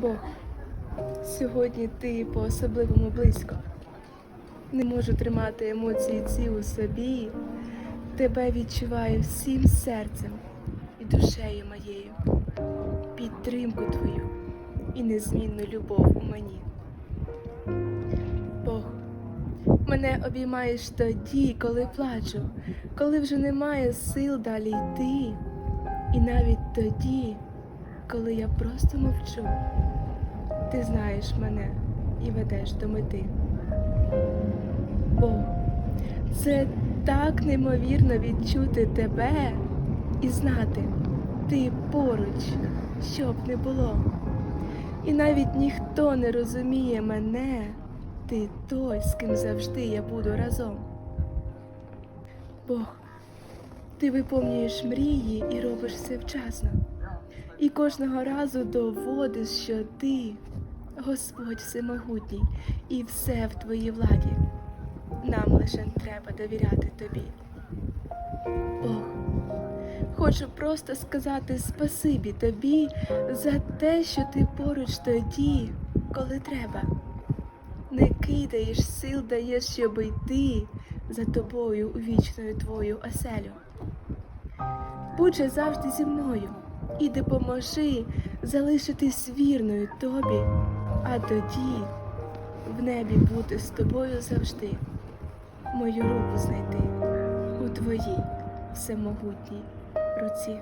Бог, сьогодні ти по-особливому близько. Не можу тримати емоції ці у собі. Тебе відчуваю всім серцем і душею моєю, підтримку твою і незмінну любов у мені. Бог, мене обіймаєш тоді, коли плачу, коли вже немає сил далі йти, і навіть тоді, коли я просто мовчу. Ти знаєш мене і ведеш до мети. Бог, це так неймовірно відчути тебе і знати, ти поруч, що б не було. І навіть ніхто не розуміє мене, ти той, з ким завжди я буду разом. Бог, ти виповнюєш мрії і робиш все вчасно. І кожного разу доводиш, що ти, Господь всемогутній, і все в твоїй владі. Нам лише треба довіряти тобі. Бог, хочу просто сказати спасибі тобі за те, що ти поруч тоді, коли треба. Не кидаєш сил, даєш, щоб йти за тобою у вічною твою оселю. Будь же завжди зі мною і допоможи залишитись вірною тобі, а тоді в небі бути з тобою завжди, мою руку знайти у твоїй всемогутній руці.